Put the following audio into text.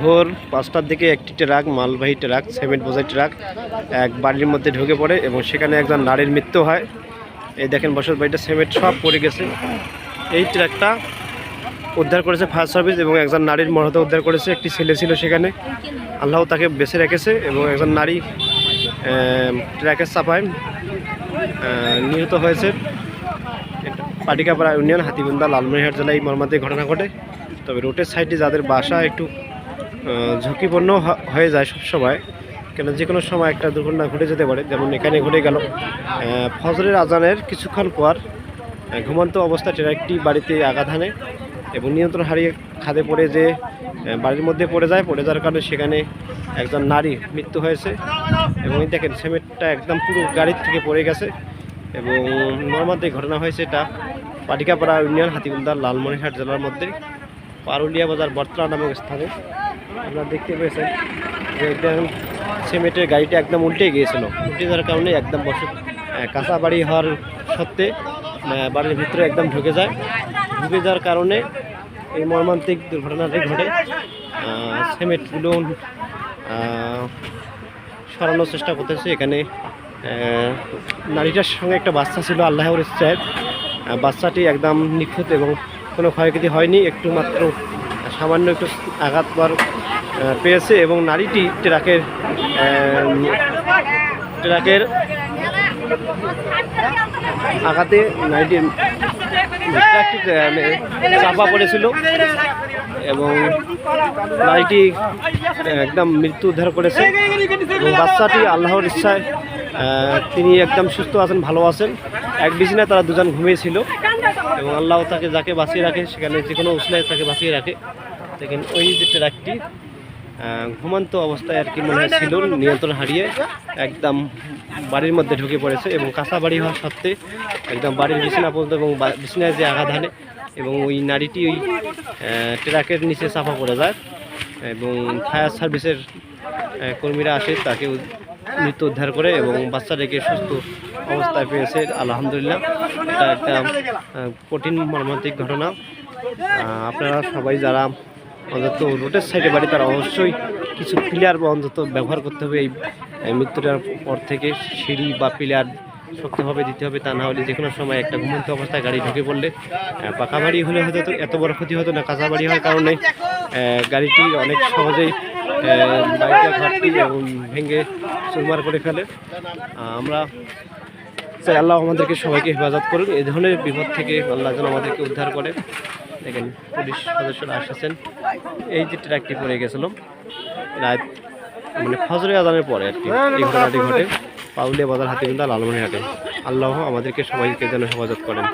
ভোর পাঁচটার দিকে একটি ট্রাক, মালবাহী ট্রাক, সিমেন্ট বোঝাই ট্রাক, এক বাড়ির মধ্যে ঢুকে পড়ে এবং সেখানে একজন নারীর মৃত্যু হয়। এই দেখেন বসত বাড়িটা, সিমেন্ট সব পড়ে গেছে। এই ট্রাকটা উদ্ধার করেছে ফায়ার সার্ভিস এবং একজন নারীর মরদেহ উদ্ধার করেছে। একটি ছেলে ছিল সেখানে। আল্লাহ তাকে বেঁচে রেখেছে এবং একজন নারী ট্রাকের চাপায় নিহত হয়েছে। পাটিকাপাড়া ইউনিয়ন হাতিগুন্দা লালমনিরহাট জেলায় এই মর্মান্তিক ঘটনা ঘটে। তবে রোডের সাইডে যাদের বাসা, একটু ঝুঁকিপূর্ণ হয়ে যায় সবসময় কেন যে কোনো সময় একটা দুর্ঘটনা ঘটে যেতে পারে, যেমন এখানে ঘটে গেল। ফজরের আজানের কিছুক্ষণ পর ঘুমন্ত অবস্থায় ট্রাকটি বাড়িতে আঘাত হানে এবং নিয়ন্ত্রণ হারিয়ে খাদে পড়ে যে বাড়ির মধ্যে পড়ে যায়। পড়ে যাওয়ার কারণে সেখানে একজন নারী মৃত্যু হয়েছে এবং দেখেন, সিমেন্টটা একদম পুরো গাড়ির থেকে পড়ে গেছে এবং মর্মান্তিক ঘটনা হয়েছে এটা পাটিকাপাড়া ইউনিয়ন হাতিগুন্দা লালমনিরহাট জেলার মধ্যে। পারুলিয়া বাজার বর্তলা নামক স্থানে। আপনারা দেখতে পেয়েছেন যে একদম সিমেন্টের গাড়িটা একদম উল্টে গিয়েছিল। উল্টে যাওয়ার কারণে একদম বসত কাঁচা বাড়ি হওয়ার সত্ত্বে বাড়ির ভিতরে একদম ঢুকে যায়। ঢুকে যাওয়ার কারণে এই মর্মান্তিক দুর্ঘটনাটি ঘটে। সিমেন্টগুলো সরানোর চেষ্টা করতেছে। এখানে নারীটার সঙ্গে একটা বাচ্চা ছিল আল্লাহর আহ, বাচ্চাটি একদম নিখুঁত এবং কোনো ক্ষয়ক্ষতি হয়নি। একটু মাত্র সামান্য একটু আঘাত পেয়েছে এবং নারীটি ট্রাকের ট্রাকের আঘাতে নারীটির চাপা পড়েছিল এবং নারীটি একদম মৃত্যু উদ্ধার করেছে এবং বাচ্চাটি আল্লাহর ইচ্ছায় তিনি একদম সুস্থ আছেন, ভালো আছেন। এক বিছানায় তারা দুজন ঘুমিয়েছিল। এবং আল্লাহ তাকে যাকে বাঁচিয়ে রাখে, সেখানে যে কোনো উসলায় তাকে বাঁচিয়ে রাখে। দেখেন, ওই যে ট্রাকটি ঘুমন্ত অবস্থায় আর কি মনে হয় ছিল, নিয়ন্ত্রণ হারিয়ে একদম বাড়ির মধ্যে ঢুকে পড়েছে এবং কাঁচা বাড়ি হওয়া সত্ত্বে একদম বাড়ির বিছানা পর্যন্ত এবং বিছানায় যে আঘাত হানে এবং ওই নারীটি ওই ট্রাকের নিচে চাপা পড়ে যায় এবং ফায়ার সার্ভিসের কর্মীরা আসে, তাকে মৃত্যু উদ্ধার করে এবং বাচ্চাটাকে সুস্থ অবস্থায় পেয়েছে, আলহামদুলিল্লাহ। এটা একটা কঠিন মর্মান্তিক ঘটনা। আপনারা সবাই যারা অন্তত রোডের সাইডে বাড়ি, তারা অবশ্যই কিছু পিলার বা অন্তত ব্যবহার করতে হবে। এই মৃত্যুটার পর থেকে সিঁড়ি বা পিলার শক্তভাবে দিতে হবে। তা না হলে যে কোনো সময় একটা ঘুমন্ত অবস্থায় গাড়ি ঢুকে পড়লে পাকা বাড়ি হলে হয়তো এত বড় ক্ষতি হতো না, কাঁচা বাড়ি হওয়ার কারণে গাড়িটি অনেক সহজেই বাড়িটা এবং ভেঙে চুরমার করে ফেলে। আমরা চাই, আল্লাহ আমাদেরকে সবাইকে হেফাজত করুন এই ধরনের বিপদ থেকে আল্লাহ যেন আমাদেরকে উদ্ধার করে। দেখেন, পুলিশ সদস্যরা আসেছেন এই যে ট্র্যাকটি পড়ে গেছিল রায় মানে ফজরে আদানের পরে আর কি, এই ঘটনাটি ঘটে। পাউলিয়া বাজার হাতিবিন্দা লালমনিরহাটে। আল্লাহ আমাদেরকে সবাইকে যেন হেফাজত করেন।